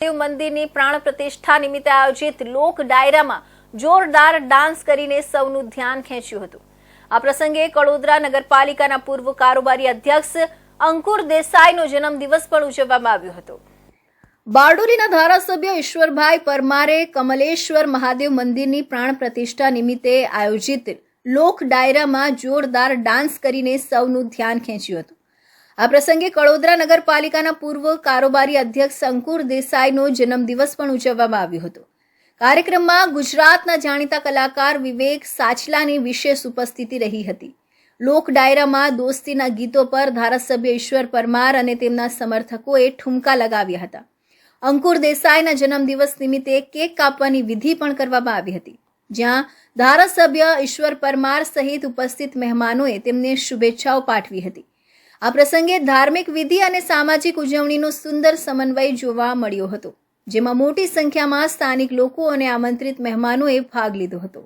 શિવ મંદિરની પ્રાણ પ્રતિષ્ઠા નિમિત્તે આયોજિત લોક ડાયરામાં જોરદાર ડાન્સ કરીને સૌનું ધ્યાન ખેંચ્યું હતું. આ પ્રસંગે કડોદરા નગરપાલિકાના પૂર્વ કારોબારી અધ્યક્ષ અંકુર દેસાઈનો જન્મદિવસ પણ ઉજવવામાં આવ્યો હતો. બારડોલીના ધારાસભ્ય ઈશ્વરભાઈ પરમારે કમલેશ્વર મહાદેવ મંદિરની પ્રાણ પ્રતિષ્ઠા નિમિત્તે આયોજિત લોક ડાયરામાં જોરદાર ડાન્સ કરીને સૌનું ધ્યાન ખેંચ્યું હતું. આ પ્રસંગે કડોદરા નગરપાલિકાના પૂર્વ કારોબારી અધ્યક્ષ અંકુર દેસાઈનો જન્મદિવસ પણ ઉજવવામાં આવ્યો હતો. કાર્યક્રમમાં ગુજરાતના જાણીતા કલાકાર વિવેક સાચલાની વિશેષ ઉપસ્થિતિ રહી હતી. લોક ડાયરામાં દોસ્તીના ગીતો પર ધારાસભ્ય ઈશ્વર પરમાર અને તેમના સમર્થકોએ ઠુમકા લગાવ્યા હતા. અંકુર દેસાઈના જન્મદિવસ નિમિત્તે કેક કાપવાની વિધિ પણ કરવામાં આવી હતી. જ્યાં ધારાસભ્ય ઈશ્વર પરમાર સહિત ઉપસ્થિત મહેમાનોએ તેમને શુભેચ્છાઓ પાઠવી હતી. આ પ્રસંગે ધાર્મિક વિધિ અને સામાજિક ઉજવણીનો સુંદર સમન્વય જોવા મળ્યો હતો, જેમાં મોટી સંખ્યામાં સ્થાનિક લોકો અને આમંત્રિત મહેમાનોએ ભાગ લીધો હતો.